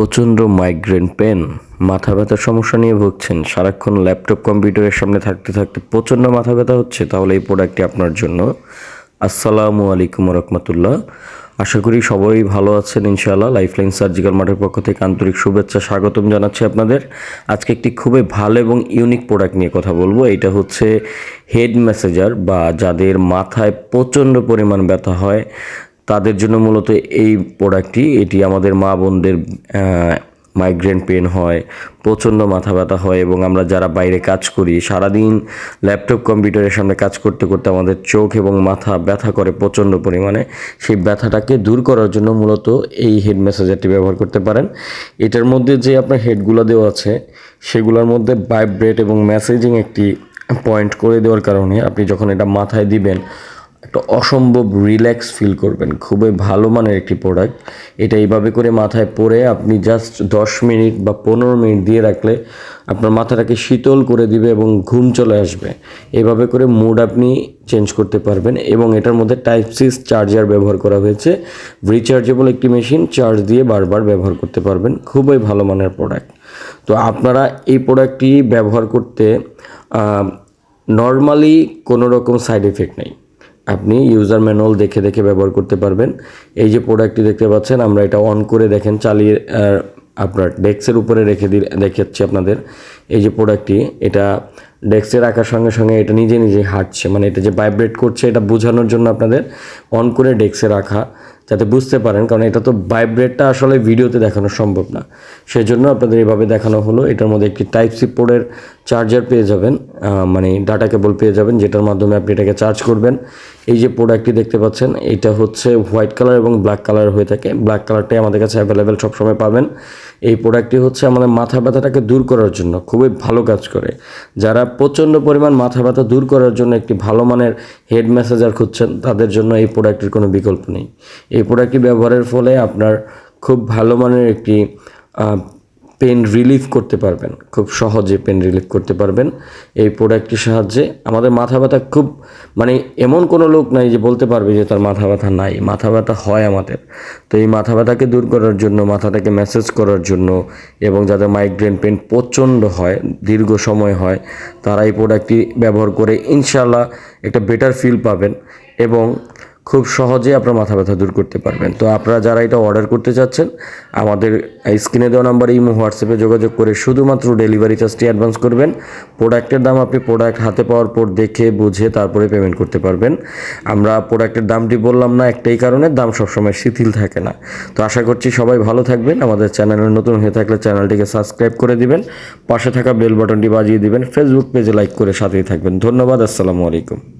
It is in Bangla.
প্রচণ্ড মাইগ্রেন পেন মাথা ব্যথার সমস্যা নিয়ে ভুগছেন। সারাক্ষণ ল্যাপটপ কম্পিউটারের সামনে থাকতে থাকতে প্রচণ্ড মাথা ব্যথা হচ্ছে। তাহলে এই প্রোডাক্টটি আপনার জন্য। আসসালামু আলাইকুম রহমতুল্লাহ আশা করি সবাই ভালো আছেন ইনশাআল্লাহ। লাইফলাইন সার্জিক্যাল মাঠের পক্ষ থেকে আন্তরিক শুভেচ্ছা, স্বাগতম জানাচ্ছি আপনাদের। আজকে একটি খুবই ভালো এবং ইউনিক প্রোডাক্ট নিয়ে কথা বলব। এটা হচ্ছে হেড ম্যাসেজার বা যাদের মাথায় প্রচণ্ড পরিমাণ ব্যথা হয়। তাদের জন্য মূলত এই প্রোডাক্টটি এটি আমাদের মা বোনদের মাইগ্রেন পেন হয়, প্রচণ্ড মাথা ব্যথা হয় এবং আমরা যারা বাইরে কাজ করি, সারাদিন ল্যাপটপ কম্পিউটারের সামনে কাজ করতে করতে আমাদের চোখ এবং মাথা ব্যথা করে প্রচণ্ড পরিমাণে। সেই ব্যথাটাকে দূর করার জন্য মূলত এই হেড ম্যাসাজারটি ব্যবহার করতে পারেন। এটার মধ্যে যে আপনার হেডগুলো দেওয়া আছে, সেগুলোর মধ্যে ভাইব্রেট এবং ম্যাসেজিং একটি পয়েন্ট করে দেওয়ার কারণে আপনি যখন এটা মাথায় দিবেন একটা অসম্ভব রিল্যাক্স ফিল করবেন। খুবই ভালো মানের একটি প্রোডাক্ট এটা এইভাবে করে মাথায় পরে আপনি জাস্ট দশ মিনিট বা পনেরো মিনিট দিয়ে রাখলে আপনার মাথাটাকে শীতল করে দিবে এবং ঘুম চলে আসবে। এভাবে করে মুড আপনি চেঞ্জ করতে পারবেন এবং এটার মধ্যে টাইপ সিক্স চার্জার ব্যবহার করা হয়েছে। রিচার্জেবল একটি মেশিন চার্জ দিয়ে বারবার ব্যবহার করতে পারবেন। খুবই ভালো মানের প্রোডাক্ট তো আপনারা এই প্রোডাক্টটি ব্যবহার করতে নর্মালি কোনো রকম সাইড এফেক্ট নেই। আপনি ইউজার ম্যানুয়াল দেখে দেখে ব্যবহার করতে পারবেন। এই যে প্রোডাক্টটি দেখতে পাচ্ছেন, আমরা এটা অন করে দেখেন, চালিয়ে আপনার ডেস্কের উপরে রেখে দিয়ে দেখাচ্ছি আপনাদের। এই যে প্রোডাক্টটি এটা ডেস্কে রাখার সঙ্গে সঙ্গে এটা নিজে নিজে হাঁটছে মানে এটা যে ভাইব্রেট করছে এটা বোঝানোর জন্য আপনাদের অন করে ডেস্কে রাখা যাতে বুঝতে পারেন, কারণ এটা তো ভাইব্রেটটা আসলে ভিডিওতে দেখানো সম্ভব না। সেই জন্য আপনাদের এভাবে দেখানো হলো, এটার মধ্যে একটি টাইপ সি পোর্টের চার্জার পেয়ে যাবেন মানে ডাটা কেবল পেয়ে যাবেন, যেটার মাধ্যমে আপনি এটাকে চার্জ করবেন। এই যে প্রোডাক্টটি দেখতে পাচ্ছেন, এটা হচ্ছে হোয়াইট কালার এবং ব্ল্যাক কালার হয়ে থাকে। ব্ল্যাক কালারটাই আমাদের কাছে অ্যাভেলেবেল সবসময় পাবেন। এই প্রোডাক্টটি হচ্ছে আমাদের মাথা ব্যথাটাকে দূর করার জন্য খুবই ভালো কাজ করে। যারা প্রচণ্ড পরিমাণ মাথা ব্যথা দূর করার জন্য একটি ভালো মানের হেড ম্যাসেজার খুঁজছেন, তাদের জন্য এই প্রোডাক্টের কোনো বিকল্প নেই। এই প্রোডাক্টটি ব্যবহারের ফলে আপনার খুব ভালো মানের একটি পেন রিলিফ করতে পারবেন, খুব সহজে পেন রিলিফ করতে পারবেন। এই প্রোডাক্টটির সাহায্যে আমাদের মাথা ব্যথা খুব মানে এমন কোনো লোক নাই যে বলতে পারবে যে তার মাথা ব্যথা নাই, মাথা ব্যথা হয় আমাদের। তো এই মাথা ব্যথাকে দূর করার জন্য, মাথাটাকে ম্যাসেজ করার জন্য এবং যাদের মাইগ্রেন পেন প্রচণ্ড হয়, দীর্ঘ সময় হয়, তারা এই প্রোডাক্টটি ব্যবহার করে ইনশাল্লাহ একটা বেটার ফিল পাবেন এবং খুব সহজে আপনার মাথা ব্যথা দূর করতে পারবেন। তো আপনারা যারা এটা অর্ডার করতে চাচ্ছেন, আমাদের স্ক্রিনে দেওয়া নাম্বারে ইমো হোয়াটসঅ্যাপে যোগাযোগ করে শুধুমাত্র ডেলিভারি চার্জটি অ্যাডভান্স করবেন। প্রোডাক্টের দাম আপনি প্রোডাক্ট হাতে পাওয়ার পর দেখে, বুঝে তারপরে পেমেন্ট করতে পারবেন। আমরা প্রোডাক্টের দামটি বললাম না একটাই কারণে, দাম সবসময় শিথিল থাকে না। তো আশা করছি সবাই ভালো থাকবেন। আমাদের চ্যানেলে নতুন হয়ে থাকলে চ্যানেলটিকে সাবস্ক্রাইব করে দিবেন। পাশে থাকা বেল বাটনটি বাজিয়ে দিবেন। ফেসবুক পেজে লাইক করে সাথেই থাকবেন। ধন্যবাদ, আসসালামু আলাইকুম।